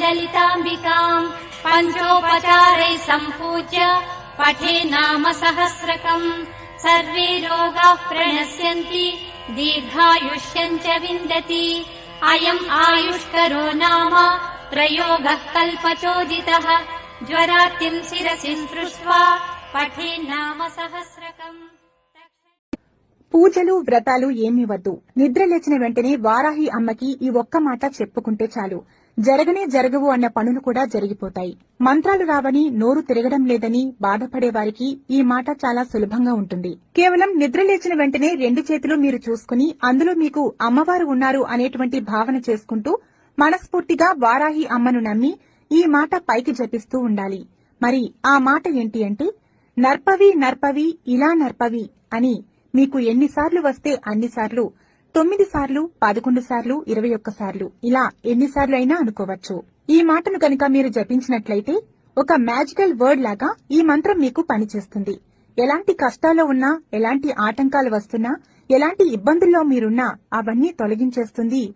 श्रीललिताम्बिकाम् पञ्चोपचारैः सम्पूज्य पठे नाम सहस्रकम् सर्वे रोगाः प्रणश्यन्ति दीर्घायुष्यम् च विन्दति अयम् आयुष्करो नाम प्रयोगः कल्पचोदितः ज्वरातिम् शिरसि स्पृष्ट्वा पठे नाम सहस्रकम् పూజలు వ్రతాలు ఏమీ వద్దు నిద్ర లేచిన వెంటనే వారాహి అమ్మకి ఈ ఒక్క మాట చెప్పుకుంటే చాలు జరగనే జరగవు అన్న పనులు కూడా జరిగిపోతాయి. మంత్రాలు రావని నోరు తిరగడం లేదని బాధపడే వారికి ఈ మాట చాలా సులభంగా ఉంటుంది. కేవలం నిద్ర లేచిన వెంటనే రెండు చేతులు మీరు చూసుకుని అందులో మీకు అమ్మవారు ఉన్నారు అనేటువంటి భావన చేసుకుంటూ మనస్ఫూర్తిగా వారాహి అమ్మను నమ్మి ఈ మాట పైకి జపిస్తూ ఉండాలి. మరి ఆ మాట ఏంటి అంటే నర్పవి నర్పవి ఇలా నర్పవి అని మీకు ఎన్నిసార్లు వస్తే అన్నిసార్లు తొమ్మిది సార్లు పదకొండు సార్లు ఇరవై ఒక్క సార్లు. ఇలా ఎన్నిసార్లు అయినా అనుకోవచ్చు. ఈ మాటను కనుక మీరు జపించినట్లయితే ఒక మ్యాజికల్ వర్డ్ లాగా ఈ మంత్రం మీకు పనిచేస్తుంది. ఎలాంటి కష్టాల్లో ఉన్నా ఎలాంటి ఆటంకాలు వస్తున్నా ఎలాంటి ఇబ్బందుల్లో మీరున్నా అవన్నీ తొలగించేస్తుంది